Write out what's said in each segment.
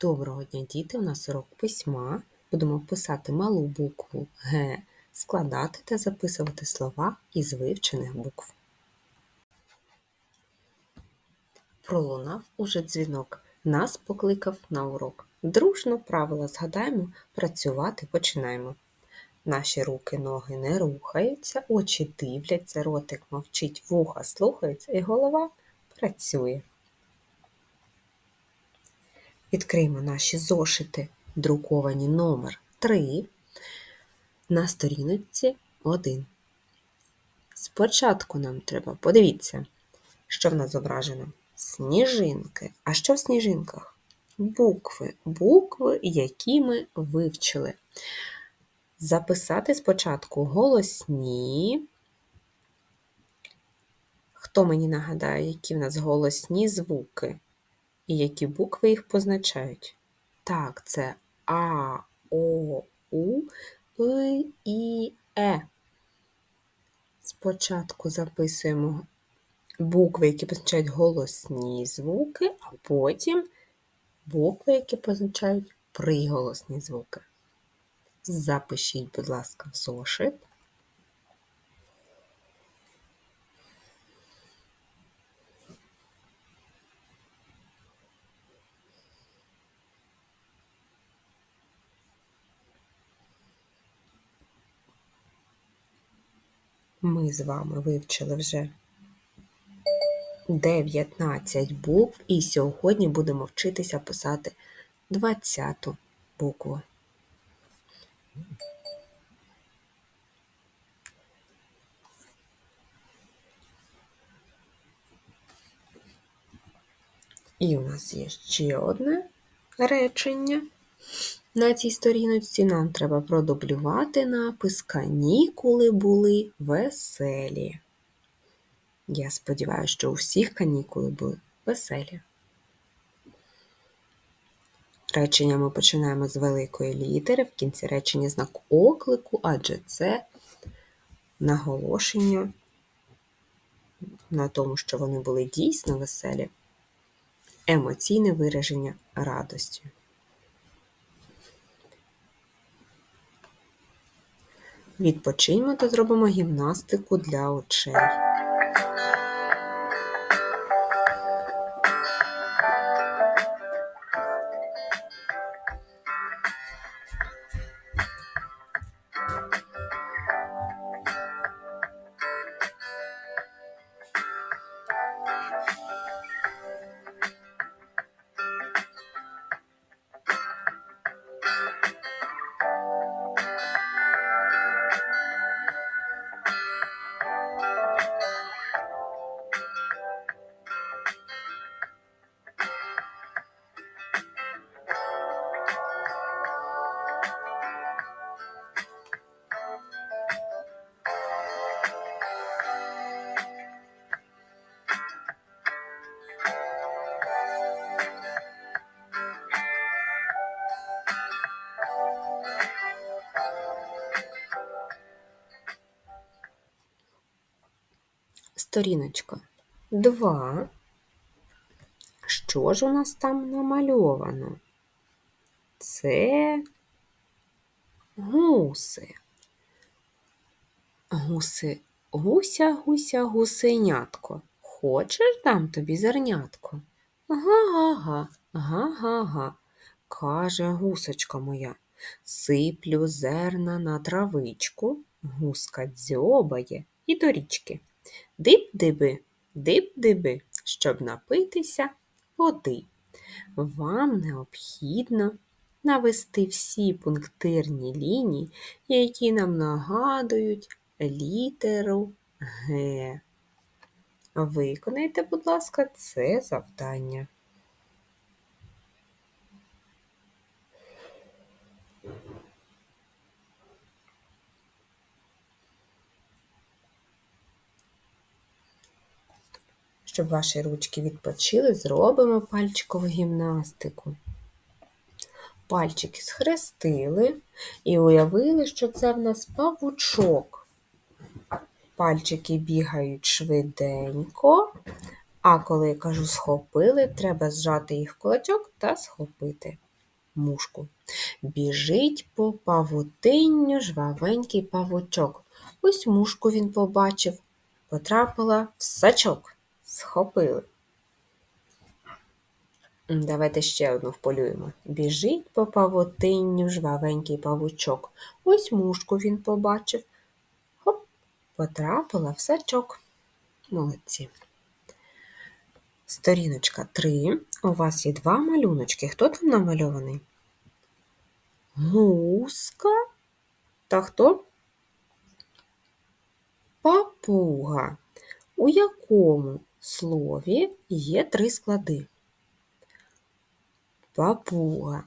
Доброго дня, діти! У нас урок письма. Будемо писати малу букву Г, складати та записувати слова із вивчених букв. Пролунав уже дзвінок. Нас покликав на урок. Дружно правила згадаємо, працювати починаємо. Наші руки, ноги не рухаються, очі дивляться, ротик мовчить, вуха слухаються і голова працює. Відкриємо наші зошити, друковані номер 3 на сторіночці 1. Спочатку нам треба, подивіться, що в нас зображено. Сніжинки. А що в сніжинках? Букви. Букви, які ми вивчили. Записати спочатку голосні. Хто мені нагадає, які в нас голосні звуки? І які букви їх позначають? Так, це А, О, У, И, І, Е. Спочатку записуємо букви, які позначають голосні звуки, а потім букви, які позначають приголосні звуки. Запишіть, будь ласка, в зошит. Ми з вами вивчили вже 19 букв, і сьогодні будемо вчитися писати 20 букву. І у нас є ще одне речення. На цій сторіночці нам треба продублювати напис Канікули були веселі. Я сподіваюся, що у всіх канікули були веселі. Речення ми починаємо з великої літери, в кінці речення знак оклику, адже це наголошення на тому, що вони були дійсно веселі, емоційне вираження радості. Відпочиньмо та зробимо гімнастику для очей. Сторіночка 2. Що ж у нас там намальовано? Це гуси. Гуси, гуся, гуся, гусенятко. Хочеш дам тобі зернятко? Га-га-га, га-га-га, каже гусочка моя. Сиплю зерна на травичку, гуска дзьобає і до річки. Дип-диби, дип-диби, щоб напитися води. Вам необхідно навести всі пунктирні лінії, які нам нагадують літеру Г. Виконайте, будь ласка, це завдання. Щоб ваші ручки відпочили, зробимо пальчикову гімнастику. Пальчики схрестили і уявили, що це в нас павучок. Пальчики бігають швиденько, а коли я кажу схопили, треба зжати їх в кулачок та схопити. мушку. Біжить по павутинню жвавенький павучок. Ось мушку він побачив, потрапила в сачок. Схопили. Давайте ще одну вполюємо. Біжить по павутинню жвавенький павучок. Ось мушку він побачив. Хоп, потрапила в сачок. Молодці. Сторіночка 3. У вас є два малюночки. Хто там намальований? Гуска та хто? Папуга. У якому слові є три склади? Папуга.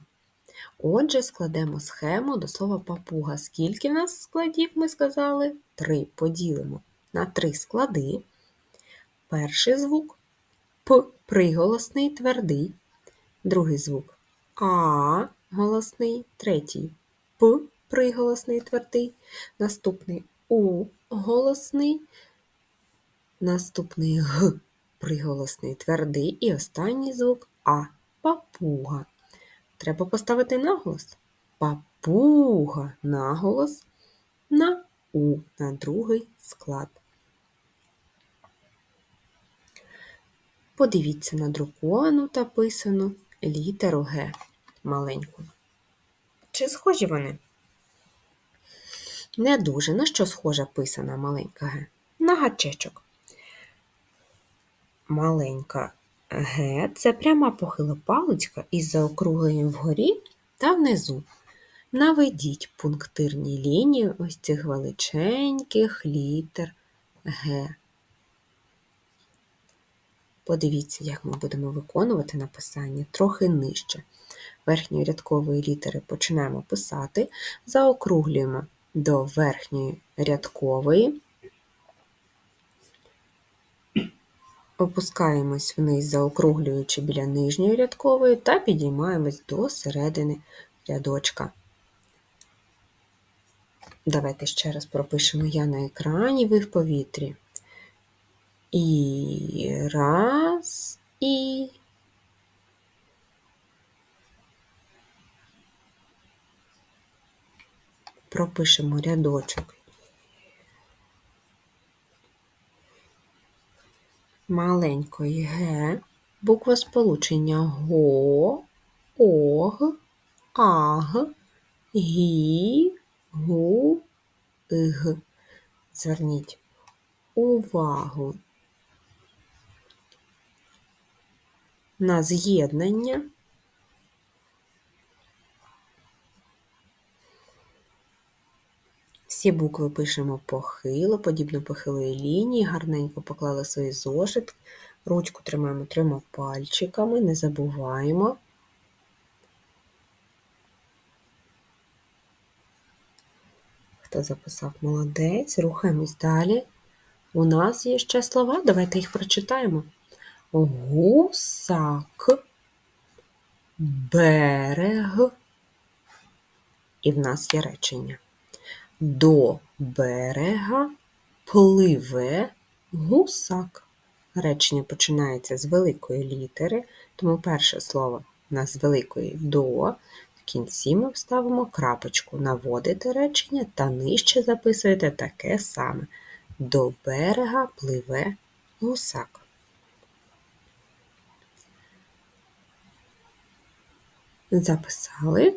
Отже, складемо схему до слова папуга. Скільки в нас складів ми сказали? Три. Поділимо на три склади. Перший звук П приголосний твердий. Другий звук А голосний, третій П приголосний твердий, наступний У голосний, наступний Г приголосний твердий і останній звук А папуга. Треба поставити наголос. Папуга наголос на У на другий склад. Подивіться на друковану та писану літеру Г маленьку. Чи схожі вони? Не дуже. На що схожа писана маленька Г? На гачечок. Маленька Г це пряма похила паличка із заокругленням вгорі та внизу. Наведіть пунктирні лінії ось цих величеньких літер Г. Подивіться, як ми будемо виконувати написання трохи нижче. Верхньої рядкової літери починаємо писати, заокруглюємо до верхньої рядкової, опускаємось вниз, заокруглюючи біля нижньої рядкової, та підіймаємось до середини рядочка. Давайте ще раз пропишемо я на екрані, ви в повітрі. І раз, і. Пропишемо рядочок. Маленької Г, буква сполучення ГО, ОГ, АГ, ГІ, ГУ, г. Зверніть увагу на з'єднання. Всі букви пишемо похило, подібно похилої лінії, гарненько поклали свій зошит, ручку тримаємо трьома пальчиками, не забуваємо. Хто записав молодець, рухаємось далі. У нас є ще слова, давайте їх прочитаємо. Гусак, берег. І в нас є речення. До берега пливе гусак. Речення починається з великої літери, тому перше слово у нас з великої до. В кінці ми вставимо крапочку, наводите речення та нижче записуєте таке саме. До берега пливе гусак. Записали.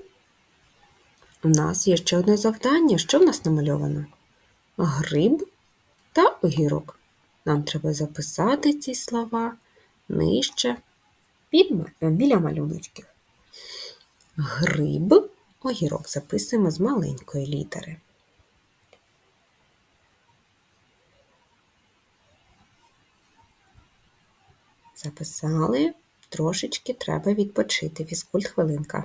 У нас є ще одне завдання. Що в нас намальовано? Гриб та огірок. Нам треба записати ці слова нижче під, біля малюночків. Гриб, огірок записуємо з маленької літери. Записали, трошечки треба відпочити. Фізкульт хвилинка.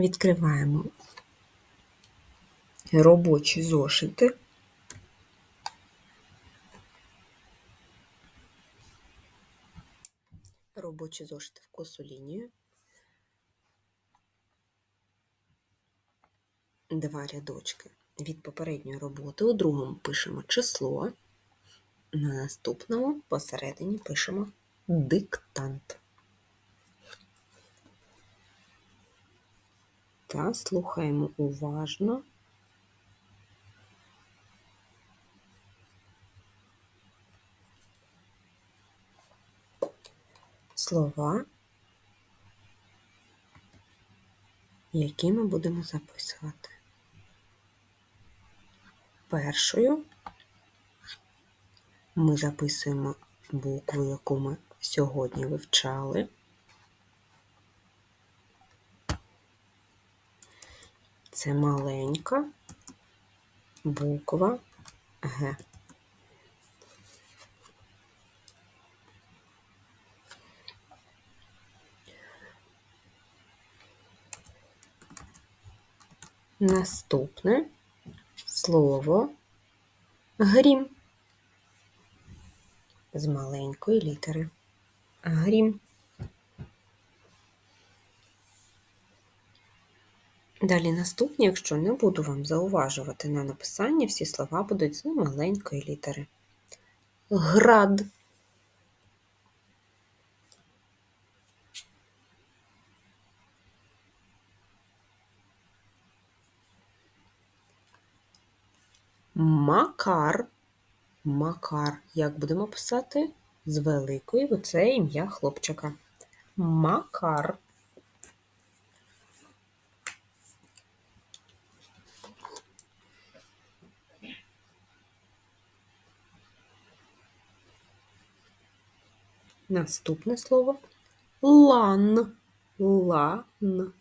Відкриваємо робочі зошити. Робочі зошити в косу лінію. Два рядочки від попередньої роботи. У другому пишемо число, на наступному посередині пишемо диктант. Та слухаємо уважно. Слова, які ми будемо записувати. Першою ми записуємо букву, яку ми сьогодні вивчали. Це маленька буква Г. Наступне слово грім з маленької літери. Грім. Далі наступні, якщо не буду вам зауважувати на написання, всі слова будуть з маленької літери. Град. Макар. Макар. Як будемо писати? З великої, бо це ім'я хлопчика. Макар. Наступне слово лан. Лан.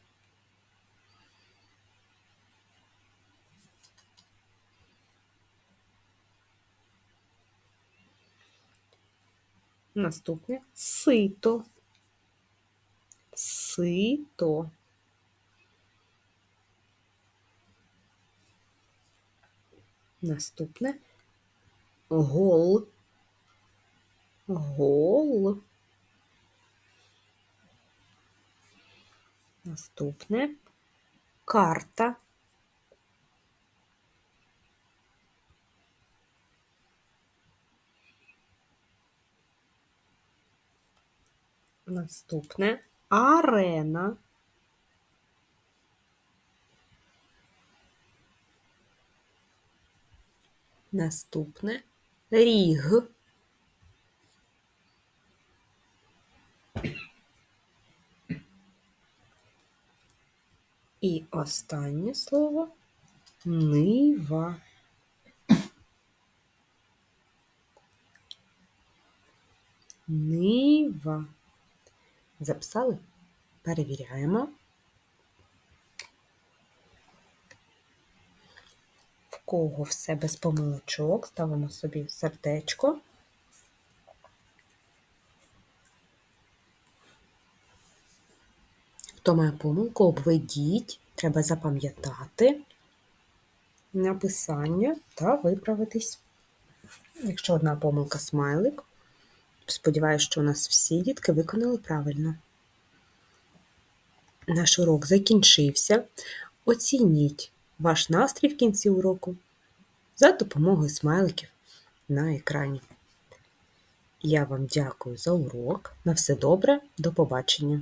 Наступне сито. Сито. Наступне гол. Гол. Наступне карта. Наступне арена. Наступне ріг. І останнє слово нива. Нива. Записали? Перевіряємо. В кого все без помилочок, ставимо собі сердечко. Хто має помилку, обведіть, треба запам'ятати написання та виправитись. Якщо одна помилка смайлик, сподіваюся, що у нас всі дітки виконали правильно. Наш урок закінчився. Оцініть ваш настрій в кінці уроку за допомогою смайликів на екрані. Я вам дякую за урок. На все добре, до побачення!